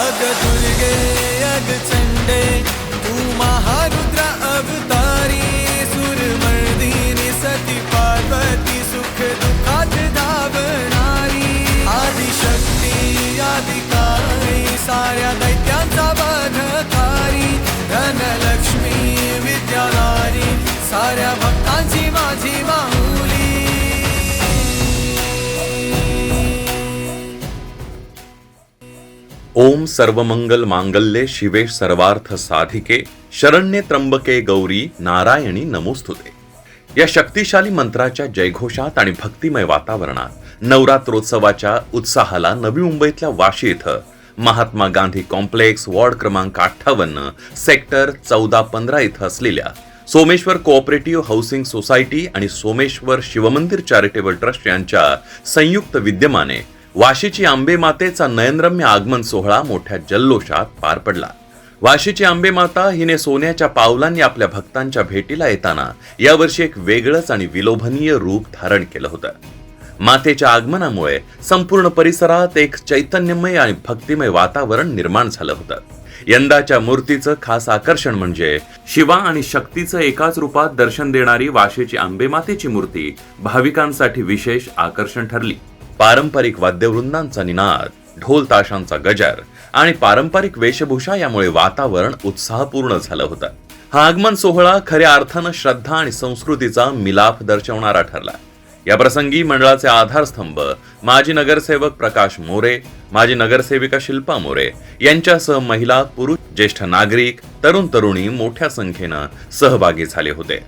अग दुर्गे अग चंडे तू महारुद्र अवतारी साऱ्या दैत्यांचा बाधकारी धनलक्ष्मी विद्याधारी साऱ्या भक्तांची माझी माऊली. ओम सर्वमंगल मांगल्ये शिवे सर्वार्थ साधिके शरण्ये त्र्यंबके गौरी नारायणी नमोस्तुते. या शक्तिशाली मंत्राच्या जयघोषात आणि भक्तिमय वातावरणात नवरात्रोत्सवाच्या उत्साहाला नवी मुंबईतल्या वाशी इथं महात्मा गांधी कॉम्प्लेक्स वॉर्ड क्रमांक अठ्ठावन्न सेक्टर चौदा पंधरा इथं असलेल्या सोमेश्वर कोऑपरेटिव्ह हाऊसिंग सोसायटी आणि सोमेश्वर शिवमंदिर चॅरिटेबल ट्रस्ट यांच्या संयुक्त विद्यमाने वाशीची आंबे मातेचा नयनरम्य आगमन सोहळा मोठ्या जल्लोषात पार पडला. वाशीची आंबे माता हिने सोन्याच्या पावलांनी आपल्या भक्तांच्या भेटीला येताना यावर्षी एक वेगळंच आणि विलोभनीय रूप धारण केलं होतं. मातेच्या आगमनामुळे संपूर्ण परिसरात एक चैतन्यमय आणि भक्तिमय वातावरण निर्माण झालं होतं. यंदाच्या मूर्तीचं खास आकर्षण म्हणजे शिवा आणि शक्तीचं एकाच रूपात दर्शन देणारी वाशीची आंबेमातेची मूर्ती भाविकांसाठी विशेष आकर्षण ठरली. पारंपरिक वाद्यवृंदांचा निनाद ढोल ताशांचा गजर आणि पारंपरिक वेशभूषा यामुळे वातावरण उत्साहपूर्ण झालं होतं. हा आगमन सोहळा खऱ्या अर्थानं श्रद्धा आणि संस्कृतीचा मिलाफ दर्शवणारा ठरला. या प्रसंगी मंडळाचे आधारस्तंभ माजी नगरसेवक प्रकाश मोरे माजी नगरसेविका शिल्पा मोरे यांच्यासह महिला पुरुष ज्येष्ठ नागरिक तरुण तरुणी मोठ्या संख्येनं सहभागी झाले होते.